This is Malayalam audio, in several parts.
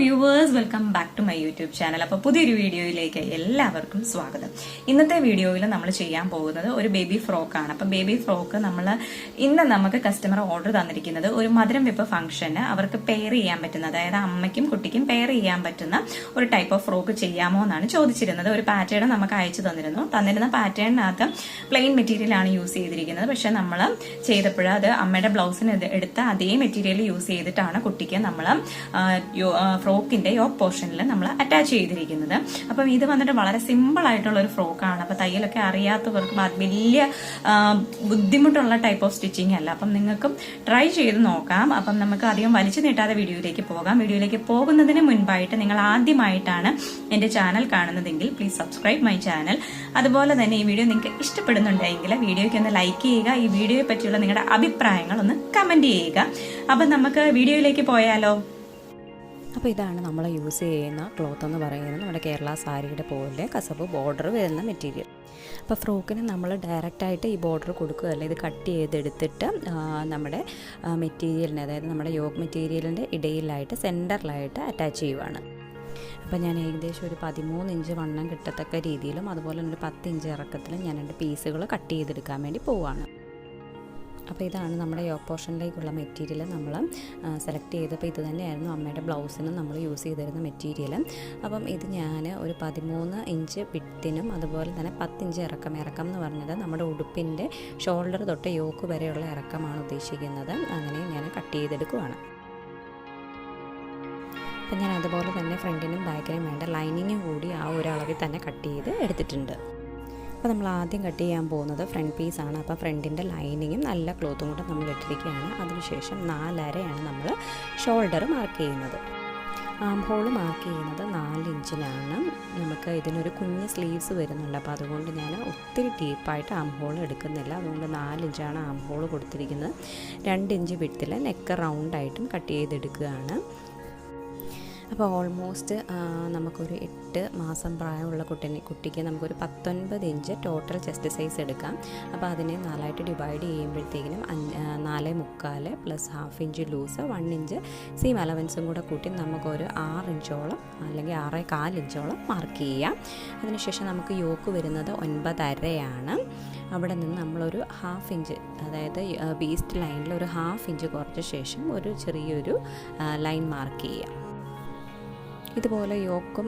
Viewers welcome back to my YouTube channel അപ്പോൾ പുതിയൊരു വീഡിയോയിലേക്ക് എല്ലാവർക്കും സ്വാഗതം. ഇന്നത്തെ വീഡിയോയിൽ നമ്മൾ ചെയ്യാൻ പോകുന്നത് ഒരു ബേബി ആണ്. അപ്പോൾ ബേബി ഫ്രോക്ക് നമ്മൾ ഇന്ന് നമുക്ക് കസ്റ്റമർ ഓർഡർ തന്നിരിക്കുന്നത് ഒരു മധുരം വെപ്പ് ഫംഗ്ഷന് അവർക്ക് പെയർ ചെയ്യാൻ പറ്റുന്ന അതായത് അമ്മയ്ക്കും കുട്ടിക്കും പെയർ ചെയ്യാൻ പറ്റുന്ന ഒരു ടൈപ്പ് ഓഫ് ഫ്രോക്ക് ചെയ്യാമോ എന്നാണ് ചോദിച്ചിരുന്നത്. ഒരു പാറ്റേൺ നമുക്ക് അയച്ചു തന്നിരുന്നു. തന്നിരുന്ന പാറ്റേണിനകത്ത് പ്ലെയിൻ മെറ്റീരിയൽ ആണ് യൂസ് ചെയ്തിരിക്കുന്നത്. പക്ഷെ നമ്മൾ ചെയ്തപ്പോൾ അത് അമ്മയുടെ ബ്ലൗസിന് എടുത്ത അതേ മെറ്റീരിയൽ യൂസ് ചെയ്തിട്ടാണ് കുട്ടിക്ക് നമ്മൾ ഫ്രോക്കിന്റെ യോക്ക് പോർഷനിൽ നമ്മൾ അറ്റാച്ച് ചെയ്തിരിക്കുന്നത്. അപ്പം ഇത് വന്നിട്ട് വളരെ സിമ്പിൾ ആയിട്ടുള്ള ഒരു ഫ്രോക്കാണ്. അപ്പം തയ്യലൊക്കെ അറിയാത്തവർക്കും വലിയ ബുദ്ധിമുട്ടുള്ള ടൈപ്പ് ഓഫ് സ്റ്റിച്ചിങ് അല്ല. അപ്പം നിങ്ങൾക്കും ട്രൈ ചെയ്ത് നോക്കാം. അപ്പം നമുക്ക് അധികം വലിച്ചു നീട്ടാതെ വീഡിയോയിലേക്ക് പോകാം. വീഡിയോയിലേക്ക് പോകുന്നതിന് മുൻപായിട്ട് നിങ്ങൾ ആദ്യമായിട്ടാണ് എന്റെ ചാനൽ കാണുന്നതെങ്കിൽ പ്ലീസ് സബ്സ്ക്രൈബ് മൈ ചാനൽ അതുപോലെ തന്നെ ഈ വീഡിയോ നിങ്ങൾക്ക് ഇഷ്ടപ്പെടുന്നുണ്ടെങ്കിൽ വീഡിയോയ്ക്ക് ഒന്ന് ലൈക്ക് ചെയ്യുക. ഈ വീഡിയോയെ പറ്റിയുള്ള നിങ്ങളുടെ അഭിപ്രായങ്ങൾ ഒന്ന് കമന്റ് ചെയ്യുക. അപ്പം നമുക്ക് വീഡിയോയിലേക്ക് പോയാലോ? അപ്പോൾ ഇതാണ് നമ്മൾ യൂസ് ചെയ്യുന്ന ക്ലോത്ത് എന്ന് പറയുന്നത് നമ്മുടെ കേരള സാരിയുടെ പോലെ കസവ് ബോർഡർ വരുന്ന മെറ്റീരിയൽ അപ്പോൾ ഫ്രോക്കിന് നമ്മൾ ഡയറക്റ്റായിട്ട് ഈ ബോർഡർ കൊടുക്കുകയല്ല ഇത് കട്ട് ചെയ്തെടുത്തിട്ട് നമ്മുടെ മെറ്റീരിയലിന് അതായത് നമ്മുടെ യോഗ മെറ്റീരിയലിന്റെ ഇടയിലായിട്ട് സെന്ററിലായിട്ട് അറ്റാച്ച് ചെയ്യുവാണ്. അപ്പോൾ ഞാൻ ഏകദേശം ഒരു പതിമൂന്ന് ഇഞ്ച് വണ്ണം കിട്ടത്തക്ക രീതിയിലും അതുപോലെ തന്നെ ഒരു പത്ത് ഇഞ്ച് ഇറക്കത്തിലും ഞാൻ രണ്ട് പീസുകൾ കട്ട് ചെയ്തെടുക്കാൻ വേണ്ടി പോവുകയാണ് അപ്പോൾ ഇതാണ് നമ്മുടെ യോക്ക് പോർഷനിലേക്കുള്ള മെറ്റീരിയൽ നമ്മൾ സെലക്ട് ചെയ്തപ്പോൾ ഇത് തന്നെയായിരുന്നു അമ്മയുടെ ബ്ലൗസിന് നമ്മൾ യൂസ് ചെയ്തിരുന്ന മെറ്റീരിയൽ അപ്പം ഇത് ഞാൻ ഒരു പതിമൂന്ന് ഇഞ്ച് വിട്ടിനും അതുപോലെ തന്നെ പത്തിഞ്ച് ഇറക്കം ഇറക്കം എന്ന് പറഞ്ഞത് നമ്മുടെ ഉടുപ്പിന്റെ ഷോൾഡർ തൊട്ട് യോക്ക് വരെയുള്ള ഇറക്കമാണ് ഉദ്ദേശിക്കുന്നത്. അങ്ങനെ ഞാൻ കട്ട് ചെയ്തെടുക്കുവാണ്. അപ്പം ഞാൻ അതുപോലെ തന്നെ ഫ്രണ്ടിനും ബാക്കിനും വേണ്ട ലൈനിങ്ങും കൂടി ആ ഒരു തന്നെ കട്ട് ചെയ്ത് എടുത്തിട്ടുണ്ട്. അപ്പോൾ നമ്മൾ ആദ്യം കട്ട് ചെയ്യാൻ പോകുന്നത് ഫ്രണ്ട് പീസാണ് അപ്പോൾ ഫ്രണ്ടിന്റെ ലൈനിങ്ങും നല്ല ക്ലോത്തും കൂടെ നമ്മൾ ഇട്ടിരിക്കുകയാണ്. അതിനുശേഷം നാലരയാണ് നമ്മൾ ഷോൾഡർ മാർക്ക് ചെയ്യുന്നത്. ആം ഹോൾ മാർക്ക് ചെയ്യുന്നത് നാല് ഇഞ്ചിലാണ്. നമുക്ക് ഇതിനൊരു കുഞ്ഞ് സ്ലീവ്സ് വരുന്നുണ്ട്. അപ്പോൾ അതുകൊണ്ട് ഞാൻ ഒത്തിരി ഡീപ്പായിട്ട് ആം ഹോൾ എടുക്കുന്നില്ല. അതുകൊണ്ട് നാല് ഇഞ്ചാണ് ആം ഹോൾ കൊടുത്തിരിക്കുന്നത്. രണ്ട് ഇഞ്ച് വിട്ടിൽ നെക്ക് റൗണ്ടായിട്ടും കട്ട് ചെയ്തെടുക്കുകയാണ്. അപ്പോൾ ഓൾമോസ്റ്റ് നമുക്കൊരു എട്ട് മാസം പ്രായമുള്ള കുട്ടിനെ കുട്ടിക്ക് നമുക്കൊരു പത്തൊൻപത് ഇഞ്ച് ടോട്ടൽ ചെസ്റ്റ് സൈസ് എടുക്കാം. അപ്പോൾ അതിനെ നാലായിട്ട് ഡിവൈഡ് ചെയ്യുമ്പോഴത്തേക്കിനും അഞ്ച് നാല് മുക്കാൽ plus half inch loose one inch seam അലവൻസും കൂടെ കൂട്ടി നമുക്കൊരു ആറ് ഇഞ്ചോളം അല്ലെങ്കിൽ ആറേ കാലിഞ്ചോളം മാർക്ക് ചെയ്യാം. അതിനുശേഷം നമുക്ക് യോക്ക് വരുന്നത് ഒൻപതരയാണ്. അവിടെ നിന്ന് നമ്മളൊരു ഹാഫ് ഇഞ്ച് അതായത് ബീസ്റ്റ് ലൈനിൽ ഒരു ഹാഫ് ഇഞ്ച് കുറച്ച ശേഷം ഒരു ചെറിയൊരു ലൈൻ മാർക്ക് ചെയ്യാം. ഇതുപോലെ യോക്കും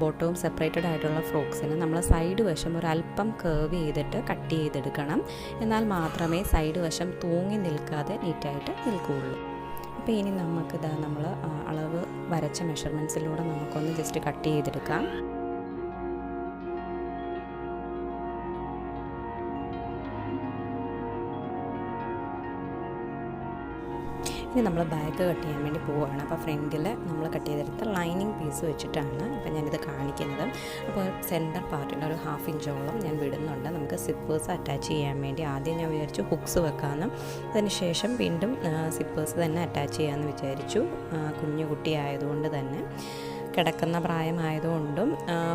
ബോട്ടവും സെപ്പറേറ്റഡ് ആയിട്ടുള്ള ഫ്രോക്സിന് നമ്മൾ സൈഡ് വശം ഒരു അല്പം കേർവ് ചെയ്തിട്ട് കട്ട് ചെയ്തെടുക്കണം. എന്നാൽ മാത്രമേ സൈഡ് വശം തൂങ്ങി നിൽക്കാതെ നീറ്റായിട്ട് നിൽക്കുകയുള്ളൂ. അപ്പോൾ ഇനി നമുക്കിത് നമ്മൾ അളവ് വരച്ച മെഷർമെന്റ്സിലൂടെ നമുക്കൊന്ന് ജസ്റ്റ് കട്ട് ചെയ്തെടുക്കാം. ഇനി നമ്മൾ ബാക്ക് കട്ട് ചെയ്യാൻ വേണ്ടി പോവുകയാണ് അപ്പോൾ ഫ്രണ്ടിൽ നമ്മൾ കട്ട് ചെയ്തെടുത്ത ലൈനിങ് പീസ് വെച്ചിട്ടാണ് അപ്പോൾ ഞാനിത് കാണിക്കുന്നത്. അപ്പോൾ സെന്റർ പാർട്ടിൽ ഒരു ഹാഫ് ഇഞ്ചോളം ഞാൻ വിടുന്നുണ്ട്. നമുക്ക് സിപ്പേഴ്സ് അറ്റാച്ച് ചെയ്യാൻ വേണ്ടി ആദ്യം ഞാൻ വിചാരിച്ചു ഹുക്സ് വെക്കാമെന്ന് അതിനുശേഷം വീണ്ടും സിപ്പേഴ്സ് തന്നെ അറ്റാച്ച് ചെയ്യാമെന്ന് വിചാരിച്ചു. കുഞ്ഞു കുട്ടി ആയതുകൊണ്ട് തന്നെ. കിടക്കുന്ന പ്രായമായതുകൊണ്ടും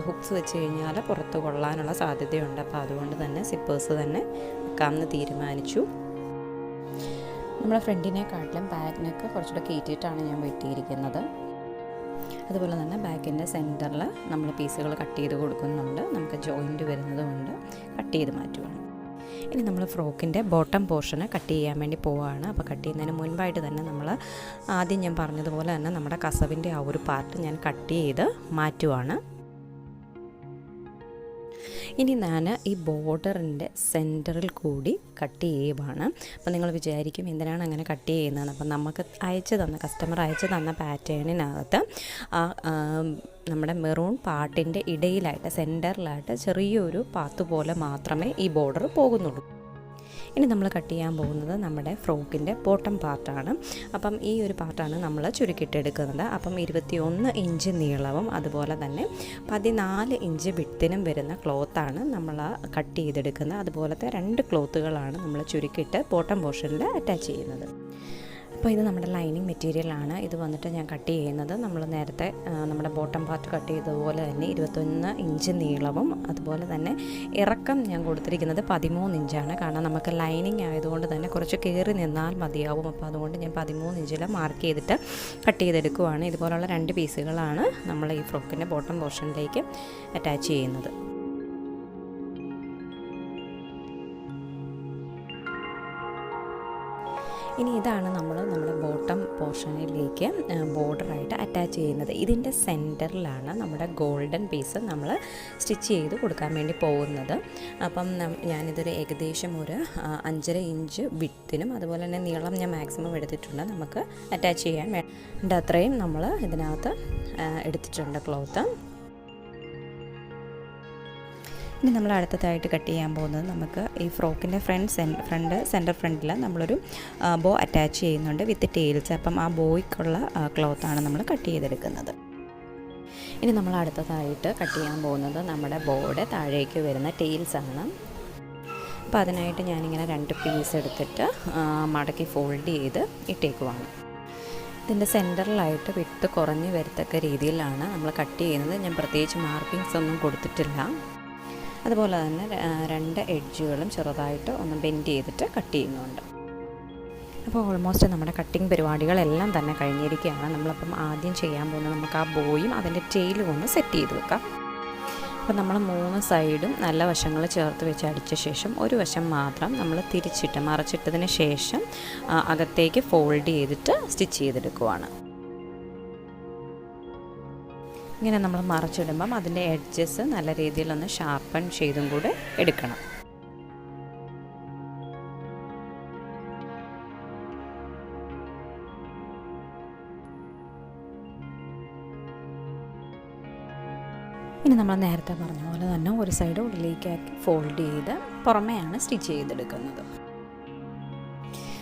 ഹുക്സ് വെച്ച് കഴിഞ്ഞാൽ പുറത്ത് കൊള്ളാനുള്ള സാധ്യതയുണ്ട്. അപ്പോൾ അതുകൊണ്ട് തന്നെ സിപ്പേഴ്സ് തന്നെ വെക്കാമെന്ന് തീരുമാനിച്ചു. നമ്മുടെ ഫ്രണ്ടിനെക്കാട്ടിലും ബാക്കിനൊക്കെ കുറച്ചുകൂടെ കയറ്റിയിട്ടാണ് ഞാൻ വെട്ടിയിരിക്കുന്നത്. അതുപോലെ തന്നെ ബാക്കിന്റെ സെന്ററിൽ നമ്മൾ പീസുകൾ കട്ട് ചെയ്ത് കൊടുക്കുന്നുണ്ട്. നമുക്ക് ജോയിന്റ് വരുന്നതുകൊണ്ട് കട്ട് ചെയ്ത് മാറ്റുവാണ്. ഇനി നമ്മൾ ഫ്രോക്കിന്റെ ബോട്ടം പോർഷന് കട്ട് ചെയ്യാൻ വേണ്ടി പോവുകയാണ് അപ്പോൾ കട്ട് ചെയ്യുന്നതിന് മുൻപായിട്ട് തന്നെ നമ്മൾ ആദ്യം ഞാൻ പറഞ്ഞതുപോലെ തന്നെ നമ്മുടെ കസവിന്റെ ആ ഒരു പാർട്ട് ഞാൻ കട്ട് ചെയ്ത് മാറ്റുവാണ്. ഇനി ഞാൻ ഈ ബോർഡറിന്റെ സെന്ററിൽ കൂടി കട്ട് ചെയ്യുവാണ്. അപ്പോൾ നിങ്ങൾ വിചാരിക്കും എന്തിനാണ് അങ്ങനെ കട്ട് ചെയ്യുന്നതെന്ന്? അപ്പം നമുക്ക് അയച്ചു തന്ന കസ്റ്റമർ അയച്ചു തന്ന പാറ്റേണിനകത്ത് ആ നമ്മുടെ മെറൂൺ പാട്ടിന്റെ ഇടയിലായിട്ട് സെന്ററിലായിട്ട് ചെറിയൊരു പാത്ത് പോലെ മാത്രമേ ഈ ബോർഡർ പോകുന്നുള്ളൂ. ഇനി നമ്മൾ കട്ട് ചെയ്യാൻ പോകുന്നത് നമ്മുടെ ഫ്രോക്കിന്റെ ബോട്ടം പാർട്ടാണ്. അപ്പം ഈ ഒരു പാർട്ടാണ് നമ്മൾ ചുരുക്കിയിട്ടെടുക്കുന്നത്. അപ്പം ഇരുപത്തി ഒന്ന് ഇഞ്ച് നീളവും അതുപോലെ തന്നെ പതിനാല് ഇഞ്ച് വിട്ടിനും വരുന്ന ക്ലോത്താണ് നമ്മൾ കട്ട് ചെയ്തെടുക്കുന്നത്. അതുപോലത്തെ രണ്ട് ക്ലോത്തുകളാണ് നമ്മൾ ചുരുക്കിയിട്ട് ബോട്ടം പോർഷനിൽ അറ്റാച്ച് ചെയ്യുന്നത്. അപ്പോൾ ഇത് നമ്മുടെ ലൈനിങ് മെറ്റീരിയലാണ്. ഇത് വന്നിട്ട് ഞാൻ കട്ട് ചെയ്യുന്നത്. നമ്മൾ നേരത്തെ നമ്മുടെ ബോട്ടം പാർട്ട് കട്ട് ചെയ്തതുപോലെ തന്നെ ഇരുപത്തൊന്ന് ഇഞ്ച് നീളവും അതുപോലെ തന്നെ ഇറക്കം ഞാൻ കൊടുത്തിരിക്കുന്നത് പതിമൂന്ന് ഇഞ്ചാണ്. കാരണം നമുക്ക് ലൈനിങ് ആയതുകൊണ്ട് തന്നെ കുറച്ച് കയറി നിന്നാൽ മതിയാവും. അപ്പോൾ അതുകൊണ്ട് ഞാൻ പതിമൂന്ന് ഇഞ്ചിൽ മാർക്ക് ചെയ്തിട്ട് കട്ട് ചെയ്തെടുക്കുവാണ്. ഇതുപോലുള്ള രണ്ട് പീസുകളാണ് നമ്മൾ ഈ ഫ്രോക്കിന്റെ ബോട്ടം പോർഷനിലേക്ക് അറ്റാച്ച് ചെയ്യുന്നത്. ഇനി ഇതാണ് നമ്മൾ നമ്മുടെ ബോട്ടം പോർഷനിലേക്ക് ബോർഡറായിട്ട് അറ്റാച്ച് ചെയ്യുന്നത്. ഇതിന്റെ സെന്ററിലാണ് നമ്മുടെ ഗോൾഡൻ പീസ് നമ്മൾ സ്റ്റിച്ച് ചെയ്ത് കൊടുക്കാൻ വേണ്ടി പോകുന്നത്. അപ്പം ഞാനിതൊരു ഏകദേശം ഒരു അഞ്ചര ഇഞ്ച് വിട്ടിനും അതുപോലെ തന്നെ നീളം ഞാൻ മാക്സിമം എടുത്തിട്ടുണ്ട് നമുക്ക് അറ്റാച്ച് ചെയ്യാൻ വേണ്ട അത്രയും നമ്മൾ ഇതിനകത്ത് എടുത്തിട്ടുണ്ട് ക്ലോത്ത്. ഇനി നമ്മൾ അടുത്തതായിട്ട് കട്ട് ചെയ്യാൻ പോകുന്നത് നമുക്ക് ഈ ഫ്രോക്കിന്റെ ഫ്രണ്ട് ഫ്രണ്ട് സെന്റർ ഫ്രണ്ടിൽ നമ്മളൊരു ബോ അറ്റാച്ച് ചെയ്യുന്നുണ്ട് വിത്ത് ടെയിൽസ് അപ്പം ആ ബോയ്ക്കുള്ള ക്ലോത്താണ് നമ്മൾ കട്ട് ചെയ്തെടുക്കുന്നത്. ഇനി നമ്മൾ അടുത്തതായിട്ട് കട്ട് ചെയ്യാൻ പോകുന്നത് നമ്മുടെ ബോയുടെ താഴേക്ക് വരുന്ന ടെയിൽസ് ആണ് അപ്പോൾ അതിനായിട്ട് ഞാനിങ്ങനെ രണ്ട് പീസ് എടുത്തിട്ട് മടക്കി ഫോൾഡ് ചെയ്ത് ഇട്ടേക്കുവാണ്. ഇതിന്റെ സെന്ററിലായിട്ട് വിട്ട് കുറഞ്ഞ് വരത്തക്ക രീതിയിലാണ് നമ്മൾ കട്ട് ചെയ്യുന്നത്. ഞാൻ പ്രത്യേകിച്ച് മാർക്കിങ്സ് ഒന്നും കൊടുത്തിട്ടില്ല. അതുപോലെ തന്നെ രണ്ട് എഡ്ജുകളും ചെറുതായിട്ട് ഒന്ന് ബെൻഡ് ചെയ്തിട്ട് കട്ട് ചെയ്യുന്നുണ്ട്. അപ്പോൾ ഓൾമോസ്റ്റ് നമ്മുടെ കട്ടിങ് പരിപാടികളെല്ലാം തന്നെ കഴിഞ്ഞിരിക്കുകയാണ്. നമ്മളപ്പം ആദ്യം ചെയ്യാൻ പോകുന്നത് നമുക്ക് ആ ബോയും അതിന്റെ ടെയിലും ഒന്ന് സെറ്റ് ചെയ്ത് വെക്കാം. അപ്പോൾ നമ്മൾ മൂന്ന് സൈഡും നല്ല വശങ്ങൾ ചേർത്ത് വെച്ച് അടിച്ച ശേഷം ഒരു വശം മാത്രം നമ്മൾ തിരിച്ചിട്ട് മറച്ചിട്ടതിന് ശേഷം അകത്തേക്ക് ഫോൾഡ് ചെയ്തിട്ട് സ്റ്റിച്ച് ചെയ്തെടുക്കുവാണ്. ഇങ്ങനെ നമ്മൾ മറച്ചിടുമ്പം അതിന്റെ എഡ്ജസ് നല്ല രീതിയിലൊന്ന് ഷാർപ്പൺ ചെയ്തും കൂടെ എടുക്കണം. ഇനി നമ്മൾ നേരത്തെ പറഞ്ഞ പോലെ തന്നെ ഒരു സൈഡ് ഉള്ളിലേക്കാക്കി ഫോൾഡ് ചെയ്ത് പുറമെയാണ് സ്റ്റിച്ച് ചെയ്തെടുക്കുന്നത്.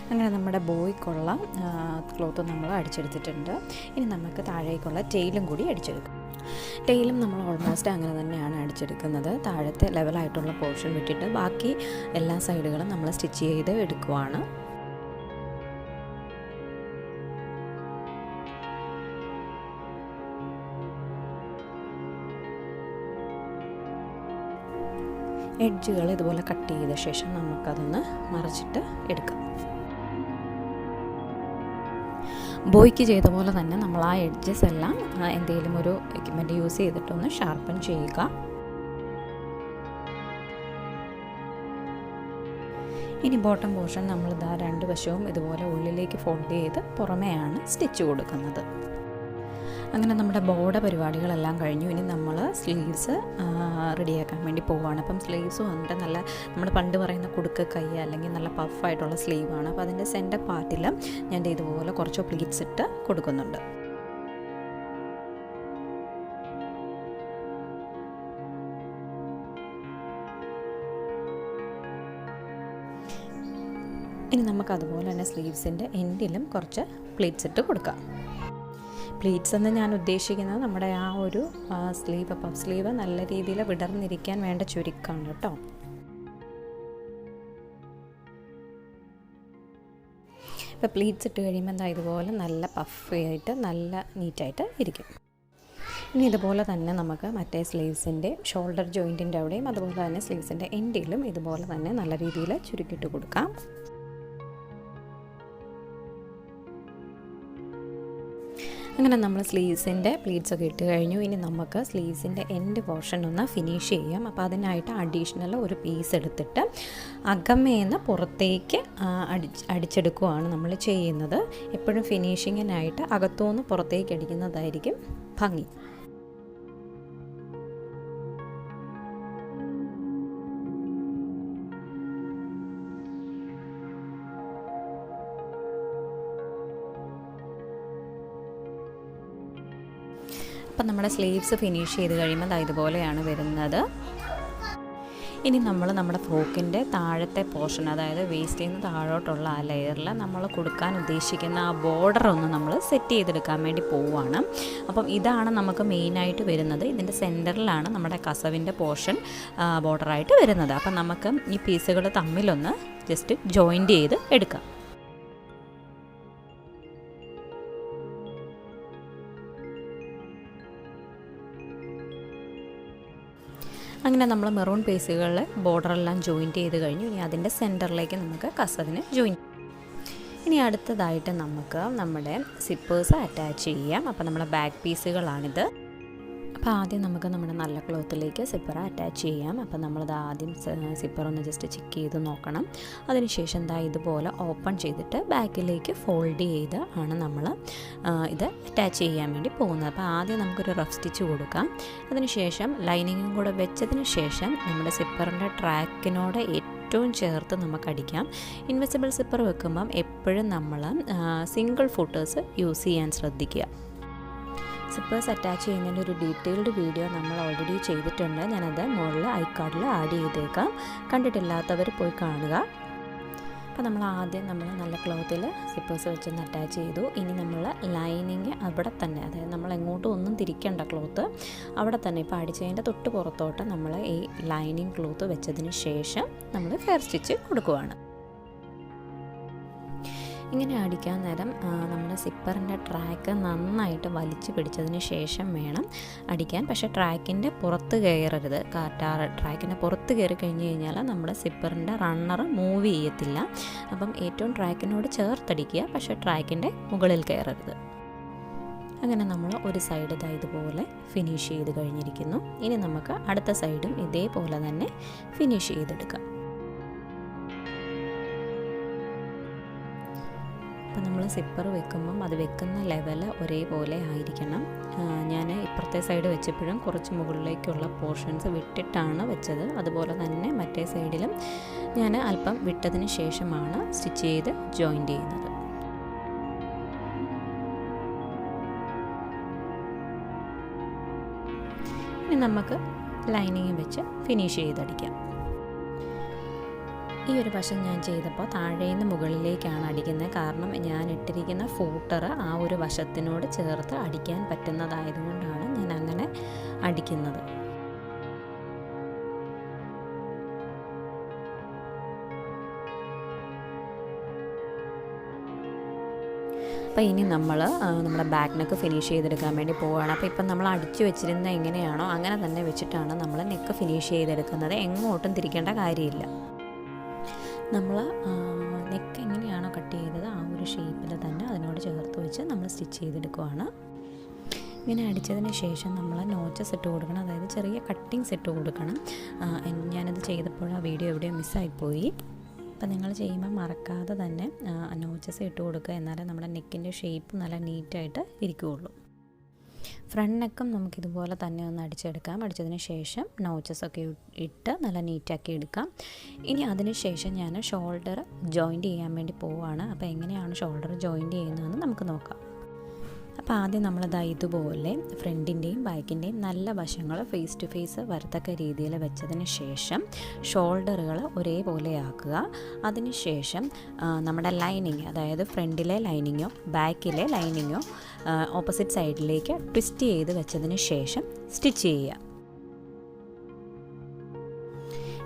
അങ്ങനെ നമ്മുടെ ബോയ്ക്കുള്ള ക്ലോത്ത് നമ്മൾ അടിച്ചെടുത്തിട്ടുണ്ട്. ഇനി നമുക്ക് താഴേക്കുള്ള ടെയിലും കൂടി അടിച്ചെടുക്കും. ടെയിലും നമ്മൾ ഓൾമോസ്റ്റ് അങ്ങനെ തന്നെയാണ് അടിച്ചെടുക്കുന്നത്. താഴത്തെ ലെവലായിട്ടുള്ള പോർഷൻ വിട്ടിട്ട് ബാക്കി എല്ലാ സൈഡുകളും നമ്മൾ സ്റ്റിച്ച് ചെയ്ത് എടുക്കുവാണ്. എഡ്ജുകൾ ഇതുപോലെ കട്ട് ചെയ്ത ശേഷം നമുക്കതൊന്ന് മറിച്ചിട്ട് എടുക്കാം. ബോയ്ക്ക് ചെയ്ത പോലെ തന്നെ നമ്മൾ ആ എഡ്ജസ് എല്ലാം എന്തെങ്കിലും ഒരു എക്യുപ്മെന്റ് യൂസ് ചെയ്തിട്ടൊന്ന് ഷാർപ്പൻ ചെയ്യുക. ഇനി ബോട്ടം പോർഷൻ നമ്മൾ ഇതാ രണ്ട് വശവും ഇതുപോലെ ഉള്ളിലേക്ക് ഫോൾഡ് ചെയ്ത് പുറമെയാണ് സ്റ്റിച്ച് കൊടുക്കുന്നത്. അങ്ങനെ നമ്മുടെ ബോർഡ പരിപാടികളെല്ലാം കഴിഞ്ഞു. ഇനി നമ്മൾ സ്ലീവ്സ് റെഡിയാക്കാൻ വേണ്ടി പോവുകയാണ് അപ്പം സ്ലീവ്സ് വന്നിട്ട് നല്ല നമ്മൾ പണ്ട് പറയുന്ന കുടുക്ക കൈ അല്ലെങ്കിൽ നല്ല പഫായിട്ടുള്ള സ്ലീവാണ് അപ്പോൾ അതിന്റെ സെന്റർ പാർട്ടിൽ ഞാൻ ഇതുപോലെ കുറച്ച് പ്ലീറ്റ്സ് ഇട്ട് കൊടുക്കുന്നുണ്ട്. ഇനി നമുക്ക് അതുപോലെ തന്നെ സ്ലീവ്സിന്റെ എൻഡിലും കുറച്ച് പ്ലീറ്റ്സ് ഇട്ട് കൊടുക്കാം. പ്ലീറ്റ്സ് എന്ന് ഞാൻ ഉദ്ദേശിക്കുന്നത് നമ്മുടെ ആ ഒരു സ്ലീവ് പഫ് സ്ലീവ് നല്ല രീതിയിൽ വിടർന്നിരിക്കാൻ വേണ്ട ചുരുക്കമാണ് കേട്ടോ. ഇപ്പോൾ പ്ലീറ്റ്സ് ഇട്ട് കഴിയുമ്പോൾ എന്താ ഇതുപോലെ നല്ല പഫ് ആയിട്ട് നല്ല നീറ്റായിട്ട് ഇരിക്കും. ഇനി ഇതുപോലെ തന്നെ നമുക്ക് മറ്റേ സ്ലീവ്സിന്റെ ഷോൾഡർ ജോയിന്റിന്റെ അവിടെയും അതുപോലെ തന്നെ സ്ലീവ്സിന്റെ എൻഡിലും ഇതുപോലെ തന്നെ നല്ല രീതിയിൽ ചുരുക്കിയിട്ട് കൊടുക്കാം. അങ്ങനെ നമ്മൾ സ്ലീവ്സിന്റെ പ്ലീറ്റ്സ് ഒക്കെ ഇട്ട് കഴിഞ്ഞു. ഇനി നമുക്ക് സ്ലീവ്സിന്റെ എൻഡ് പോർഷൻ ഒന്ന് ഫിനിഷ് ചെയ്യാം. അപ്പോൾ അതിനായിട്ട് അഡീഷണൽ ഒരു പീസ് എടുത്തിട്ട് അകമേന്ന് പുറത്തേക്ക് അടിച്ച് അടിച്ചെടുക്കുകയാണ് നമ്മൾ ചെയ്യുന്നത്. എപ്പോഴും ഫിനിഷിങ്ങിനായിട്ട് അകത്തുനിന്ന് പുറത്തേക്ക് അടിക്കുന്നതായിരിക്കും ഭംഗി. അപ്പം നമ്മുടെ സ്ലീവ്സ് ഫിനിഷ് ചെയ്ത് കഴിയുമ്പോൾ അത് ഇതുപോലെയാണ് വരുന്നത്. ഇനി നമ്മൾ നമ്മുടെ ഫ്രോക്കിന്റെ താഴത്തെ പോർഷൻ അതായത് വേസ്റ്റിൽ നിന്ന് താഴോട്ടുള്ള ആ ലെയറിൽ നമ്മൾ കൊടുക്കാൻ ഉദ്ദേശിക്കുന്ന ആ ബോർഡർ ഒന്ന് നമ്മൾ സെറ്റ് ചെയ്തെടുക്കാൻ വേണ്ടി പോവുകയാണ്. അപ്പം ഇതാണ് നമുക്ക് മെയിനായിട്ട് വരുന്നത്. ഇതിന്റെ സെന്ററിലാണ് നമ്മുടെ കസവിന്റെ പോർഷൻ ബോർഡറായിട്ട് വരുന്നത്. അപ്പം നമുക്ക് ഈ പീസുകൾ തമ്മിലൊന്ന് ജസ്റ്റ് ജോയിന്റ് ചെയ്ത് എടുക്കാം. അങ്ങനെ നമ്മൾ മെറൂൺ പീസുകളിൽ ബോർഡറെല്ലാം ജോയിന്റ് ചെയ്ത് കഴിഞ്ഞു. ഇനി അതിന്റെ സെന്ററിലേക്ക് നമുക്ക് കസവിന് ജോയിൻ ഇനി അടുത്തതായിട്ട് നമുക്ക് നമ്മുടെ സിപ്പേഴ്സ് അറ്റാച്ച് ചെയ്യാം. അപ്പോൾ നമ്മുടെ ബാക്ക് പീസുകളാണിത്. അപ്പോൾ ആദ്യം നമുക്ക് നമ്മുടെ നല്ല ക്ലോത്തിലേക്ക് സിപ്പർ അറ്റാച്ച് ചെയ്യാം. അപ്പോൾ നമ്മളത് ആദ്യം സിപ്പർ ഒന്ന് ജസ്റ്റ് ചെക്ക് ചെയ്ത് നോക്കണം. അതിനുശേഷം എന്താ ഇതുപോലെ ഓപ്പൺ ചെയ്തിട്ട് ബാക്കിലേക്ക് ഫോൾഡ് ചെയ്ത് ആണ് നമ്മൾ ഇത് അറ്റാച്ച് ചെയ്യാൻ വേണ്ടി പോകുന്നത്. അപ്പോൾ ആദ്യം നമുക്കൊരു റഫ് സ്റ്റിച്ച് കൊടുക്കാം. അതിനുശേഷം ലൈനിങ്ങും കൂടെ വെച്ചതിന് ശേഷം നമ്മുടെ സിപ്പറിന്റെ ട്രാക്കിനോട് ഏറ്റവും ചേർത്ത് നമുക്ക് അടിക്കാം. ഇൻവെസിബിൾ സിപ്പർ വെക്കുമ്പം എപ്പോഴും നമ്മൾ സിംഗിൾ ഫുട്ടേഴ്സ് യൂസ് ചെയ്യാൻ ശ്രദ്ധിക്കുക. സിപ്പേഴ്സ് അറ്റാച്ച് ചെയ്യുന്നതിന്റെ ഒരു ഡീറ്റെയിൽഡ് വീഡിയോ നമ്മൾ ഓൾറെഡി ചെയ്തിട്ടുണ്ട്. ഞാനത് മുകളിൽ ഐ കാർഡിൽ ആഡ് ചെയ്തേക്കാം. കണ്ടിട്ടില്ലാത്തവർ പോയി കാണുക. അപ്പോൾ നമ്മൾ ആദ്യം നമ്മൾ നല്ല ക്ലോത്തിൽ സിപ്പേഴ്സ് വെച്ചൊന്ന് അറ്റാച്ച് ചെയ്തു. ഇനി നമ്മൾ ലൈനിങ് അവിടെ തന്നെ അതായത് നമ്മൾ എങ്ങോട്ടും ഒന്നും തിരിക്കേണ്ട ക്ലോത്ത് അവിടെ തന്നെ. ഇപ്പോൾ അടിച്ചതിന്റെ തൊട്ട് പുറത്തോട്ട് നമ്മൾ ഈ ലൈനിങ് ക്ലോത്ത് വെച്ചതിന് ശേഷം നമ്മൾ ഫെയർ സ്റ്റിച്ച് കൊടുക്കുവാണ്. ഇങ്ങനെ അടിക്കാൻ നേരം നമ്മുടെ സിപ്പറിന്റെ ട്രാക്ക് നന്നായിട്ട് വലിച്ചു പിടിച്ചതിന് ശേഷം വേണം അടിക്കാൻ. പക്ഷേ ട്രാക്കിന്റെ പുറത്ത് കയറരുത്. കാറ്റാർ ട്രാക്കിന്റെ പുറത്ത് കയറി കഴിഞ്ഞ് കഴിഞ്ഞാൽ നമ്മുടെ സിപ്പറിന്റെ റണ്ണർ മൂവ് ചെയ്യത്തില്ല. അപ്പം ഏറ്റവും ട്രാക്കിനോട് ചേർത്തടിക്കുക പക്ഷേ ട്രാക്കിന്റെ മുകളിൽ കയറരുത്. അങ്ങനെ നമ്മൾ ഒരു സൈഡ് ഇതാ ഇതുപോലെ ഫിനിഷ് ചെയ്ത് കഴിഞ്ഞിരിക്കുന്നു. ഇനി നമുക്ക് അടുത്ത സൈഡും ഇതേപോലെ തന്നെ ഫിനിഷ് ചെയ്തെടുക്കാം. നമ്മൾ സിപ്പർ വെക്കുമ്പം അത് വെക്കുന്ന ലെവൽ ഒരേപോലെ ആയിരിക്കണം. ഞാൻ ഇപ്പുറത്തെ സൈഡ് വെച്ചപ്പോഴും കുറച്ച് മുകളിലേക്കുള്ള പോർഷൻസ് വിട്ടിട്ടാണ് വെച്ചത്. അതുപോലെ തന്നെ മറ്റേ സൈഡിലും ഞാൻ അല്പം വിട്ടതിന് ശേഷമാണ് സ്റ്റിച്ച് ചെയ്ത് ജോയിന്റ് ചെയ്യുന്നത്. ഇനി നമുക്ക് ലൈനിങ് വെച്ച് ഫിനിഷ് ചെയ്തടിക്കാം. ഈ ഒരു വശം ഞാൻ ചെയ്തപ്പോൾ താഴേന്ന് മുകളിലേക്കാണ് അടിക്കുന്നത്. കാരണം ഞാൻ ഇട്ടിരിക്കുന്ന ഫൂട്ടർ ആ ഒരു വശത്തിനോട് ചേർത്ത് അടിക്കാൻ പറ്റുന്നതായതുകൊണ്ടാണ് ഞാൻ അങ്ങനെ അടിക്കുന്നത്. അപ്പോൾ ഇനി നമ്മൾ നമ്മുടെ ബാക്ക് നെക്ക് ഫിനിഷ് ചെയ്തെടുക്കാൻ വേണ്ടി പോവുകയാണ്. അപ്പോൾ ഇപ്പം നമ്മൾ അടിച്ചു വെച്ചിരുന്നത് എങ്ങനെയാണോ അങ്ങനെ തന്നെ വെച്ചിട്ടാണ് നമ്മൾ നെക്ക് ഫിനിഷ് ചെയ്തെടുക്കുന്നത്. എങ്ങോട്ടും തിരിക്കേണ്ട കാര്യമില്ല. നമ്മൾ നെക്ക് എങ്ങനെയാണോ കട്ട് ചെയ്തത് ആ ഒരു ഷേപ്പിൽ തന്നെ അതിനോട് ചേർത്ത് വെച്ച് നമ്മൾ സ്റ്റിച്ച് ചെയ്തെടുക്കുവാണ്. ഇങ്ങനെ അടിച്ചതിന് ശേഷം നമ്മൾ നോച്ചസ് ഇട്ട് കൊടുക്കണം. അതായത് ചെറിയ കട്ടിങ്സ് ഇട്ട് കൊടുക്കണം. ഞാനത് ചെയ്തപ്പോൾ ആ വീഡിയോ എവിടെയോ മിസ്സായിപ്പോയി. അപ്പം നിങ്ങൾ ചെയ്യുമ്പോൾ മറക്കാതെ തന്നെ നോച്ചസ് ഇട്ട് കൊടുക്കുക എന്നാലേ നമ്മുടെ നെക്കിന്റെ ഷേപ്പ് നല്ല നീറ്റായിട്ട് ഇരിക്കുകയുള്ളൂ. ഫ്രണ്ട് നെക്കും നമുക്കിതുപോലെ തന്നെ ഒന്ന് അടിച്ചെടുക്കാം. അടിച്ചതിന് ശേഷം നോച്ചസൊക്കെ ഇട്ട് നല്ല നീറ്റാക്കി എടുക്കാം. ഇനി അതിന് ശേഷം ഞാൻ ഷോൾഡർ ജോയിന്റ് ചെയ്യാൻ വേണ്ടി പോവുകയാണ് അപ്പോൾ എങ്ങനെയാണ് ഷോൾഡർ ജോയിന്റ് ചെയ്യുന്നതെന്ന് നമുക്ക് നോക്കാം. അപ്പോൾ ആദ്യം നമ്മളിതാ ഇതുപോലെ ഫ്രണ്ടിന്റെയും ബാക്കിന്റെയും നല്ല വശങ്ങൾ ഫേസ് ടു ഫേസ് വരത്തക്ക രീതിയിൽ വെച്ചതിന് ശേഷം ഷോൾഡറുകൾ ഒരേപോലെ ആക്കുക. അതിനുശേഷം നമ്മുടെ ലൈനിങ് അതായത് ഫ്രണ്ടിലെ ലൈനിങ്ങോ ബാക്കിലെ ലൈനിങ്ങോ ഓപ്പോസിറ്റ് സൈഡിലേക്ക് ട്വിസ്റ്റ് ചെയ്ത് വെച്ചതിന് ശേഷം സ്റ്റിച്ച് ചെയ്യുക.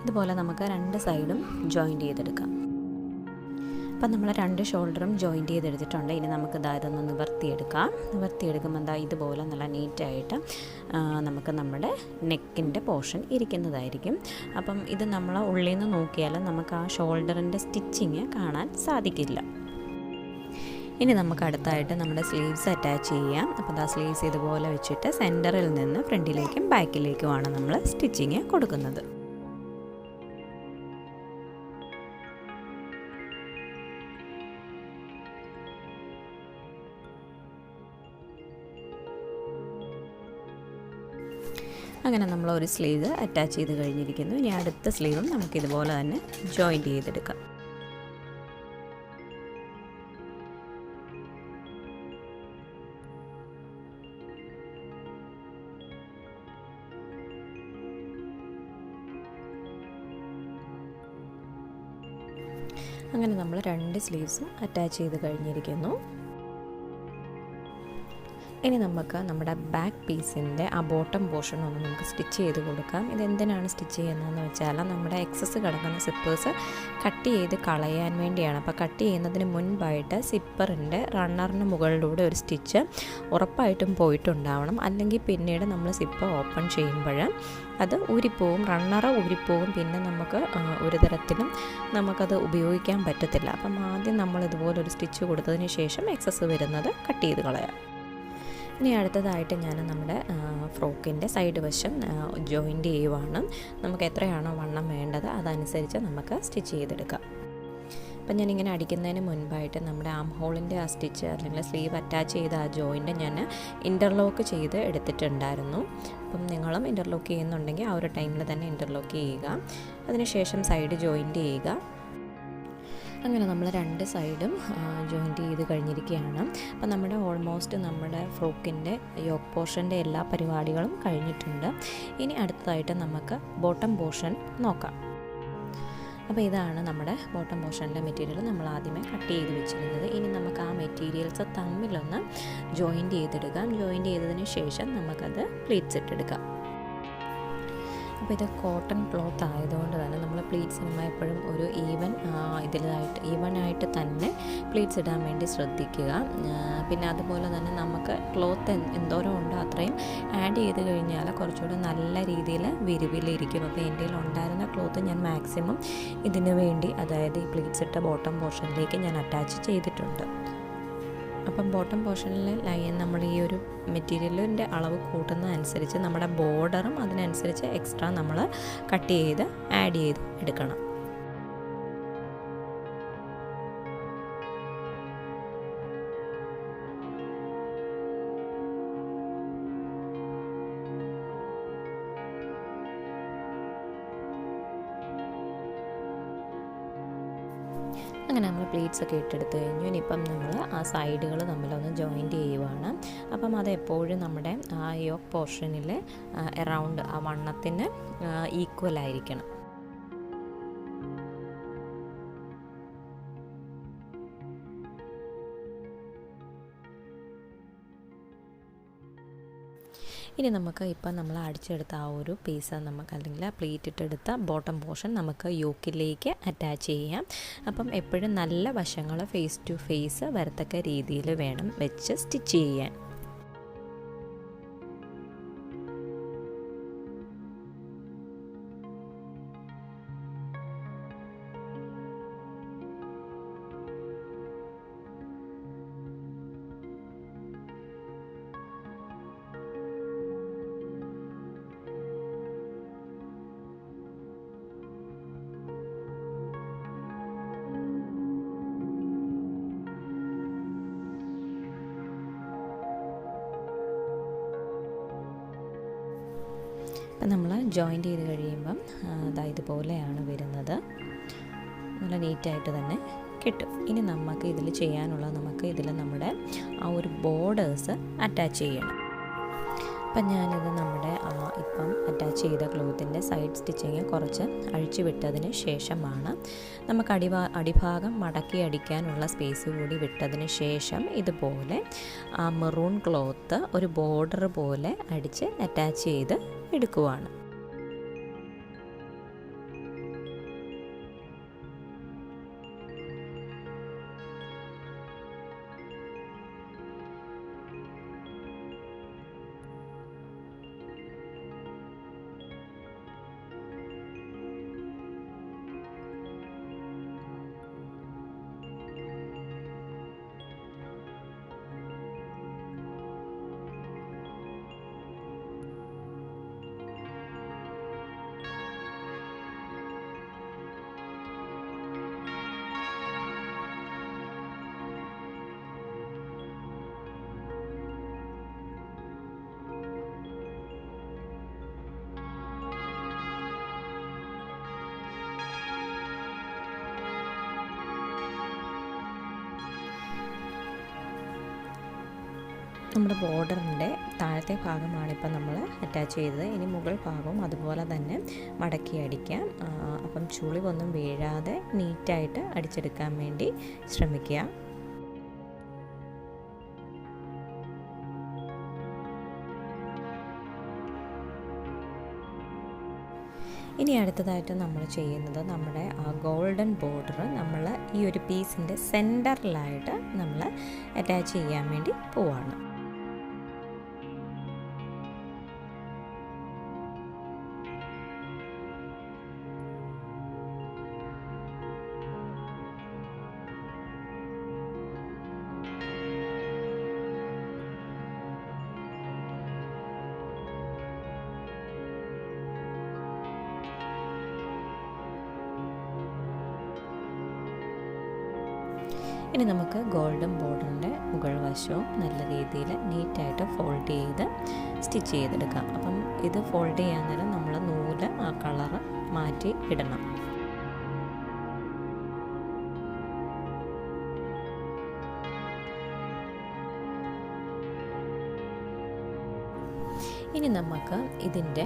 ഇതുപോലെ നമുക്ക് രണ്ട് സൈഡും ജോയിന്റ് ചെയ്തെടുക്കാം. അപ്പം നമ്മൾ രണ്ട് ഷോൾഡറും ജോയിന്റ് ചെയ്തെടുത്തിട്ടുണ്ട്. ഇനി നമുക്ക് ഇതാ ഇതൊന്ന് നിവർത്തിയെടുക്കാം. നിവർത്തിയെടുക്കുമ്പോൾ എന്താ ഇതുപോലെ നല്ല നീറ്റായിട്ട് നമുക്ക് നമ്മുടെ നെക്കിന്റെ പോർഷൻ ഇരിക്കുന്നതായിരിക്കും. അപ്പം ഇത് നമ്മൾ ഉള്ളിൽ നിന്ന് നോക്കിയാൽ നമുക്ക് ആ ഷോൾഡറിന്റെ സ്റ്റിച്ചിങ് കാണാൻ സാധിക്കില്ല. ഇനി നമുക്ക് അടുത്തായിട്ട് നമ്മുടെ സ്ലീവ്സ് അറ്റാച്ച് ചെയ്യാം. അപ്പോൾ ആ സ്ലീവ്സ് ഇതുപോലെ വെച്ചിട്ട് സെന്ററിൽ നിന്ന് ഫ്രണ്ടിലേക്കും ബാക്കിലേക്കുമാണ് നമ്മൾ സ്റ്റിച്ചിങ് കൊടുക്കുന്നത്. അങ്ങനെ നമ്മൾ ഒരു സ്ലീവ് അറ്റാച്ച് ചെയ്ത് കഴിഞ്ഞിരിക്കുന്നു. ഇനി അടുത്ത സ്ലീവും നമുക്ക് ഇതുപോലെ തന്നെ ജോയിന്റ് ചെയ്തെടുക്കാം. അങ്ങനെ നമ്മൾ രണ്ട് സ്ലീവ്സും അറ്റാച്ച് ചെയ്ത് കഴിഞ്ഞിരിക്കുന്നു. ഇനി നമുക്ക് നമ്മുടെ ബാക്ക് പീസിന്റെ ആ ബോട്ടം പോർഷൻ ഒന്ന് നമുക്ക് സ്റ്റിച്ച് ചെയ്ത് കൊടുക്കാം. ഇത് എന്തിനാണ് സ്റ്റിച്ച് ചെയ്യുന്നതെന്ന് വെച്ചാൽ നമ്മുടെ എക്സസ് കിടക്കുന്ന സിപ്പേഴ്സ് കട്ട് ചെയ്ത് കളയാൻ വേണ്ടിയാണ്. അപ്പോൾ കട്ട് ചെയ്യുന്നതിന് മുൻപായിട്ട് സിപ്പറിന്റെ റണ്ണറിന് മുകളിലൂടെ ഒരു സ്റ്റിച്ച് ഉറപ്പായിട്ടും പോയിട്ടുണ്ടാവണം. അല്ലെങ്കിൽ പിന്നീട് നമ്മൾ സിപ്പ് ഓപ്പൺ ചെയ്യുമ്പോൾ അത് ഊരിപ്പോവും റണ്ണറ് ഊരിപ്പോവും. പിന്നെ നമുക്ക് ഒരു തരത്തിലും നമുക്കത് ഉപയോഗിക്കാൻ പറ്റത്തില്ല. അപ്പം ആദ്യം നമ്മൾ ഇതുപോലെ ഒരു സ്റ്റിച്ച് കൊടുത്തതിന് ശേഷം എക്സസ് വരുന്നത് കട്ട് ചെയ്ത് കളയാം. ഇനി അടുത്തതായിട്ട് ഞാൻ നമ്മുടെ ഫ്രോക്കിന്റെ സൈഡ് വശം ജോയിന്റ് ചെയ്യുവാണ്. നമുക്ക് എത്രയാണോ വണ്ണം വേണ്ടത് അതനുസരിച്ച് നമുക്ക് സ്റ്റിച്ച് ചെയ്തെടുക്കാം. അപ്പം ഞാനിങ്ങനെ അടിക്കുന്നതിന് മുൻപായിട്ട് നമ്മുടെ ആം ഹോളിന്റെ ആ സ്റ്റിച്ച് അല്ലെങ്കിൽ സ്ലീവ് അറ്റാച്ച് ചെയ്ത ആ ജോയിന്റ് ഞാൻ ഇന്റർലോക്ക് ചെയ്ത് എടുത്തിട്ടുണ്ടായിരുന്നു. അപ്പം നിങ്ങളും ഇന്റർലോക്ക് ചെയ്യുന്നുണ്ടെങ്കിൽ ആ ഒരു ടൈമിൽ തന്നെ ഇന്റർലോക്ക് ചെയ്യുക. അതിനുശേഷം സൈഡ് ജോയിന്റ് ചെയ്യുക. അങ്ങനെ നമ്മൾ രണ്ട് സൈഡും ജോയിന്റ് ചെയ്ത് കഴിഞ്ഞിരിക്കുകയാണ്. അപ്പം നമ്മുടെ ഓൾമോസ്റ്റ് നമ്മുടെ ഫ്രോക്കിന്റെ യോക്ക് പോർഷന്റെ എല്ലാ പരിപാടികളും കഴിഞ്ഞിട്ടുണ്ട്. ഇനി അടുത്തതായിട്ട് നമുക്ക് ബോട്ടം പോർഷൻ നോക്കാം. അപ്പോൾ ഇതാണ് നമ്മുടെ ബോട്ടം പോർഷനിലെ മെറ്റീരിയൽ നമ്മൾ ആദ്യമേ കട്ട് ചെയ്ത് വെച്ചിരുന്നത്. ഇനി നമുക്ക് ആ മെറ്റീരിയൽസ് തമ്മിലൊന്ന് ജോയിന്റ് ചെയ്തെടുക്കാം. ജോയിന്റ് ചെയ്തതിന് ശേഷം നമുക്കത് പ്ലീറ്റ്സ് ഇട്ടെടുക്കാം. അപ്പോൾ ഇത് കോട്ടൺ ക്ലോത്ത് ആയതുകൊണ്ട് തന്നെ നമ്മൾ പ്ലീറ്റ്സ് ഇടുമ്പോൾ എപ്പോഴും ഒരു ഈവൻ ഇതിലായിട്ട് ഈവൻ ആയിട്ട് തന്നെ പ്ലീറ്റ്സ് ഇടാൻ വേണ്ടി ശ്രദ്ധിക്കുക. പിന്നെ അതുപോലെ തന്നെ നമുക്ക് ക്ലോത്ത് എന്തോരം ഉണ്ടോ അത്രയും ആഡ് ചെയ്ത് കഴിഞ്ഞാൽ കുറച്ചുകൂടെ നല്ല രീതിയിൽ വിരിവിലിരിക്കും അപ്പോൾ എന്റെ ഉണ്ടായിരുന്ന ക്ലോത്ത് ഞാൻ മാക്സിമം ഇതിനു വേണ്ടി അതായത് ഈ പ്ലീറ്റ്സ് ഇട്ട ബോട്ടം പോർഷനിലേക്ക് ഞാൻ അറ്റാച്ച് ചെയ്തിട്ടുണ്ട്. അപ്പം ബോട്ടം പോർഷനിലെ ലൈൻ നമ്മൾ ഈ ഒരു മെറ്റീരിയലിന്റെ അളവ് കൂട്ടുന്നതനുസരിച്ച് നമ്മുടെ ബോർഡറും അതിനനുസരിച്ച് എക്സ്ട്രാ നമ്മൾ കട്ട് ചെയ്ത് ആഡ് ചെയ്ത് എടുക്കണം. അങ്ങനെ നമ്മൾ പ്ലേറ്റ്സ് ഒക്കെ ഇട്ടെടുത്ത് കഴിഞ്ഞു. ഇനിയിപ്പം നമ്മൾ ആ സൈഡുകൾ തമ്മിലൊന്ന് ജോയിന്റ് ചെയ്യുവാണ്. അപ്പം അത് എപ്പോഴും നമ്മുടെ ആ യോക്ക് പോർഷനിൽ എറൗണ്ട് ആ വണ്ണത്തിന് ഈക്വൽ ആയിരിക്കണം. ഇനി നമുക്ക് ഇപ്പം നമ്മൾ അടിച്ചെടുത്ത ആ ഒരു പീസ് നമുക്ക് അല്ലെങ്കിൽ ആ പ്ലേറ്റ് ഇട്ടെടുത്ത ബോട്ടം പോർഷൻ നമുക്ക് യോക്കിലേക്ക് അറ്റാച്ച് ചെയ്യാം. അപ്പം എപ്പോഴും നല്ല വശങ്ങൾ ഫേസ് ടു ഫേസ് വരത്തക്ക രീതിയിൽ വേണം വെച്ച് സ്റ്റിച്ച് ചെയ്യാൻ. ജോയിന്റ് ചെയ്ത് കഴിയുമ്പം അതാ ഇതുപോലെയാണ് വരുന്നത്. നല്ല നീറ്റായിട്ട് തന്നെ കിട്ടും. ഇനി നമുക്ക് ഇതിൽ ചെയ്യാനുള്ളത് നമുക്ക് ഇതിൽ നമ്മുടെ ആ ഒരു ബോർഡേഴ്സ് അറ്റാച്ച് ചെയ്യണം. അപ്പം ഞാനിത് നമ്മുടെ ആ ഇപ്പം അറ്റാച്ച് ചെയ്ത ക്ലോത്തിന്റെ സൈഡ് സ്റ്റിച്ചിങ് കുറച്ച് അഴിച്ചു വിട്ടതിന് ശേഷമാണ് നമുക്ക് അടിഭാ അടിഭാഗം മടക്കി അടിക്കാനുള്ള സ്പേസ് കൂടി വിട്ടതിന് ശേഷം ഇതുപോലെ ആ മെറൂൺ ക്ലോത്ത് ഒരു ബോർഡർ പോലെ അടിച്ച് അറ്റാച്ച് ചെയ്ത് എടുക്കുവാണ്. നമ്മുടെ ബോർഡറിന്റെ താഴത്തെ ഭാഗമാണ് ഇപ്പം നമ്മൾ അറ്റാച്ച് ചെയ്തത്. ഇനി മുകൾ ഭാഗവും അതുപോലെ തന്നെ മടക്കി അടിക്കാം. അപ്പം ചുളിവൊന്നും വീഴാതെ നീറ്റായിട്ട് അടിച്ചെടുക്കാൻ വേണ്ടി ശ്രമിക്കുക. ഇനി അടുത്തതായിട്ട് നമ്മൾ ചെയ്യുന്നത് നമ്മുടെ ആ ഗോൾഡൻ ബോർഡർ നമ്മൾ ഈ ഒരു പീസിന്റെ സെന്ററിലായിട്ട് നമ്മൾ അറ്റാച്ച് ചെയ്യാൻ വേണ്ടി പോവാണ്. ഇനി നമുക്ക് ഗോൾഡൻ ബോർഡറിന്റെ മുകൾ വശവും നല്ല രീതിയിൽ നീറ്റായിട്ട് ഫോൾഡ് ചെയ്ത് സ്റ്റിച്ച് ചെയ്തെടുക്കാം. അപ്പം ഇത് ഫോൾഡ് ചെയ്യാൻ നേരം നമ്മൾ നൂൽ ആ കളറ് മാറ്റി ഇടണം. ഇനി നമുക്ക് ഇതിന്റെ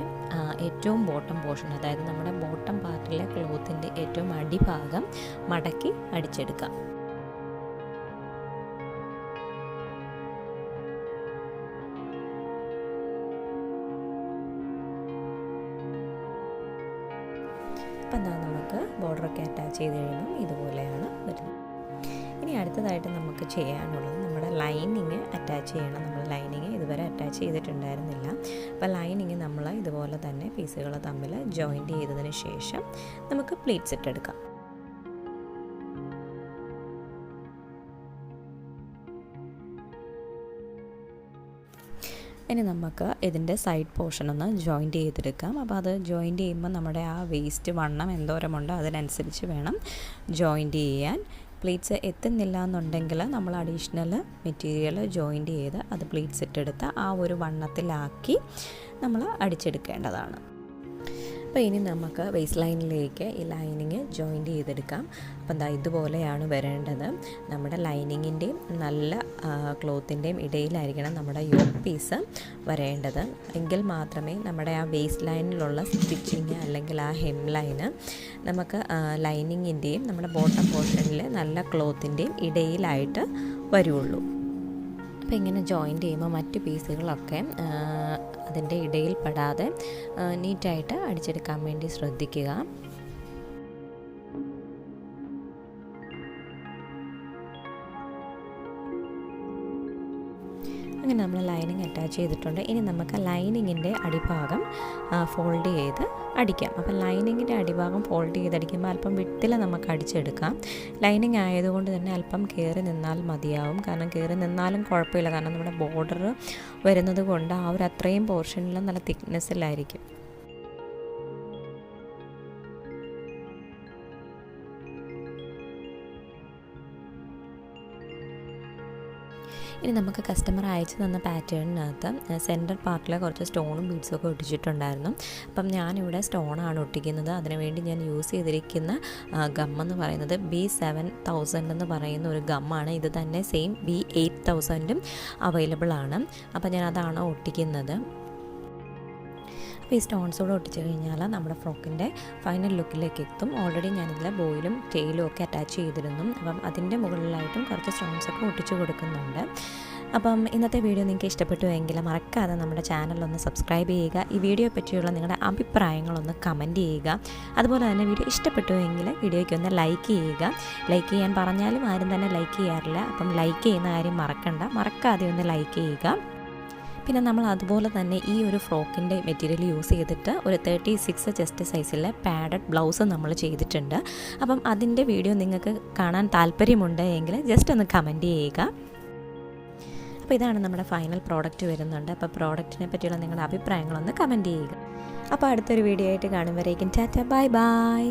ഏറ്റവും ബോട്ടം പോർഷൻ അതായത് നമ്മുടെ ബോട്ടം പാർട്ടിലെ ക്ലോത്തിന്റെ ഏറ്റവും അടിഭാഗം മടക്കി അടിച്ചെടുക്കാം. ചെയ്ത് കഴിയുമ്പോൾ ഇതുപോലെയാണ് വരുന്നത്. ഇനി അടുത്തതായിട്ട് നമുക്ക് ചെയ്യാനുള്ളത് നമ്മുടെ ലൈനിങ് അറ്റാച്ച് ചെയ്യണം. നമ്മൾ ലൈനിങ് ഇതുവരെ അറ്റാച്ച് ചെയ്തിട്ടുണ്ടായിരുന്നില്ല. അപ്പോൾ ലൈനിങ് നമ്മൾ ഇതുപോലെ തന്നെ പീസുകൾ തമ്മിൽ ജോയിന്റ് ചെയ്തതിന് ശേഷം നമുക്ക് പ്ലീറ്റ്സ് ഇട്ടെടുക്കാം. ഇനി നമുക്ക് ഇതിന്റെ സൈഡ് പോർഷൻ ഒന്ന് ജോയിന്റ് ചെയ്തെടുക്കാം. അപ്പോൾ അത് ജോയിന്റ് ചെയ്യുമ്പോൾ നമ്മുടെ ആ വേസ്റ്റ് വണ്ണം എന്തോരമുണ്ടോ അതിനനുസരിച്ച് വേണം ജോയിന്റ് ചെയ്യാൻ. പ്ലീറ്റ്സ് എത്തുന്നില്ല എന്നുണ്ടെങ്കിൽ നമ്മൾ അഡീഷണൽ മെറ്റീരിയൽ ജോയിന്റ് ചെയ്ത് അത് പ്ലീറ്റ്സ് ഇട്ടെടുത്ത് ആ ഒരു വണ്ണത്തിലാക്കി നമ്മൾ അടിച്ചെടുക്കേണ്ടതാണ്. അപ്പോൾ ഇനി നമുക്ക് വേസ്റ്റ് ലൈനിലേക്ക് ഈ ലൈനിങ് ജോയിന്റ് ചെയ്തെടുക്കാം. അപ്പം എന്താ ഇതുപോലെയാണ് വരേണ്ടത്. നമ്മുടെ ലൈനിങ്ങിന്റെയും നല്ല ക്ലോത്തിന്റെയും ഇടയിലായിരിക്കണം നമ്മുടെ യോക്ക് പീസ് വരേണ്ടത്. എങ്കിൽ മാത്രമേ നമ്മുടെ ആ വേസ്റ്റ് ലൈനിലുള്ള സ്റ്റിച്ചിങ് അല്ലെങ്കിൽ ആ ഹെം ലൈന് നമുക്ക് ലൈനിങ്ങിന്റെയും നമ്മുടെ ബോട്ടം പോർഷനിൽ നല്ല ക്ലോത്തിന്റെയും ഇടയിലായിട്ട് വരുള്ളൂ. അപ്പോൾ ഇങ്ങനെ ജോയിന്റ് ചെയ്യുമ്പോൾ മറ്റ് പീസുകളൊക്കെ അതിന്റെ ഇടയിൽ പെടാതെ നീറ്റായിട്ട് അടിച്ചെടുക്കാൻ വേണ്ടി ശ്രദ്ധിക്കുക. അങ്ങനെ നമ്മൾ ലൈനിങ് അറ്റാച്ച് ചെയ്തിട്ടുണ്ട്. ഇനി നമുക്ക് ലൈനിങ്ങിന്റെ അടിഭാഗം ഫോൾഡ് ചെയ്ത് അടിക്കാം. അപ്പം ലൈനിങ്ങിന്റെ അടിഭാഗം ഫോൾഡ് ചെയ്ത് അടിക്കുമ്പോൾ അല്പം വിട്ടിൽ നമുക്ക് അടിച്ചെടുക്കാം. ലൈനിങ് ആയതുകൊണ്ട് തന്നെ അല്പം കയറി നിന്നാൽ മതിയാവും. കാരണം കയറി നിന്നാലും കുഴപ്പമില്ല. കാരണം നമ്മുടെ ബോർഡർ വരുന്നത് കൊണ്ട് ആ ഒരു അത്രയും പോർഷനിൽ നല്ല തിക്നെസ്സിലായിരിക്കും ഇനി നമുക്ക് കസ്റ്റമർ അയച്ചു തന്ന പാറ്റേണിനകത്ത് സെന്റർ പാർട്ടിലെ കുറച്ച് സ്റ്റോണും ബീഡ്സും ഒക്കെ ഒട്ടിച്ചിട്ടുണ്ടായിരുന്നു. അപ്പം ഞാനിവിടെ സ്റ്റോണാണ് ഒട്ടിക്കുന്നത്. അതിനുവേണ്ടി ഞാൻ യൂസ് ചെയ്തിരിക്കുന്ന ഗമ്മെന്ന് പറയുന്നത് ബി സെവൻ തൗസൻഡ് എന്ന് പറയുന്ന ഒരു ഗമ്മാണ് ഇത് തന്നെ സെയിം ബി എയ്റ്റ് തൗസൻഡും അവൈലബിൾ ആണ്. അപ്പം ഞാൻ അതാണ് ഒട്ടിക്കുന്നത്? ഈ സ്റ്റോൺസ് കൂടെ ഒട്ടിച്ച് കഴിഞ്ഞാൽ നമ്മുടെ ഫ്രോക്കിന്റെ ഫൈനൽ ലുക്കിലേക്ക് എത്തും. ഓൾറെഡി ഞാനിതിൽ ബോയിലും ടെയിലും ഒക്കെ അറ്റാച്ച് ചെയ്തിരുന്നു. അപ്പം അതിന്റെ മുകളിലായിട്ടും കുറച്ച് സ്റ്റോൺസ് ഒക്കെ ഒട്ടിച്ച് കൊടുക്കുന്നുണ്ട്. അപ്പം ഇന്നത്തെ വീഡിയോ നിങ്ങൾക്ക് ഇഷ്ടപ്പെട്ടു എങ്കിൽ മറക്കാതെ നമ്മുടെ ചാനലൊന്ന് സബ്സ്ക്രൈബ് ചെയ്യുക. ഈ വീഡിയോ പറ്റിയുള്ള നിങ്ങളുടെ അഭിപ്രായങ്ങളൊന്ന് കമന്റ് ചെയ്യുക. അതുപോലെ തന്നെ വീഡിയോ ഇഷ്ടപ്പെട്ടു എങ്കിൽ വീഡിയോയ്ക്ക് ഒന്ന് ലൈക്ക് ചെയ്യുക. ലൈക്ക് ചെയ്യാൻ പറഞ്ഞാലും ആരും തന്നെ ലൈക്ക് ചെയ്യാറില്ല. അപ്പം ലൈക്ക് ചെയ്യുന്ന കാര്യം മറക്കണ്ട. മറക്കാതെ ഒന്ന് ലൈക്ക് ചെയ്യുക. പിന്നെ നമ്മൾ അതുപോലെ തന്നെ ഈ ഒരു ഫ്രോക്കിന്റെ മെറ്റീരിയൽ യൂസ് ചെയ്തിട്ട് ഒരു തേർട്ടി സിക്സ് ചെസ്റ്റ് സൈസിലെ പാഡഡ് ബ്ലൗസ് നമ്മൾ ചെയ്തിട്ടുണ്ട്. അപ്പം അതിന്റെ വീഡിയോ നിങ്ങൾക്ക് കാണാൻ താല്പര്യമുണ്ട് എങ്കിൽ ജസ്റ്റ് ഒന്ന് കമന്റ് ചെയ്യുക. അപ്പോൾ ഇതാണ് നമ്മുടെ ഫൈനൽ പ്രോഡക്റ്റ് വരുന്നുണ്ട്. അപ്പോൾ പ്രോഡക്റ്റിനെ പറ്റിയുള്ള നിങ്ങളുടെ അഭിപ്രായങ്ങളൊന്ന് കമന്റ് ചെയ്യുക. അപ്പോൾ അടുത്തൊരു വീഡിയോ ആയിട്ട് കാണുമ്പോഴേക്കും ടാറ്റ ബൈ ബൈ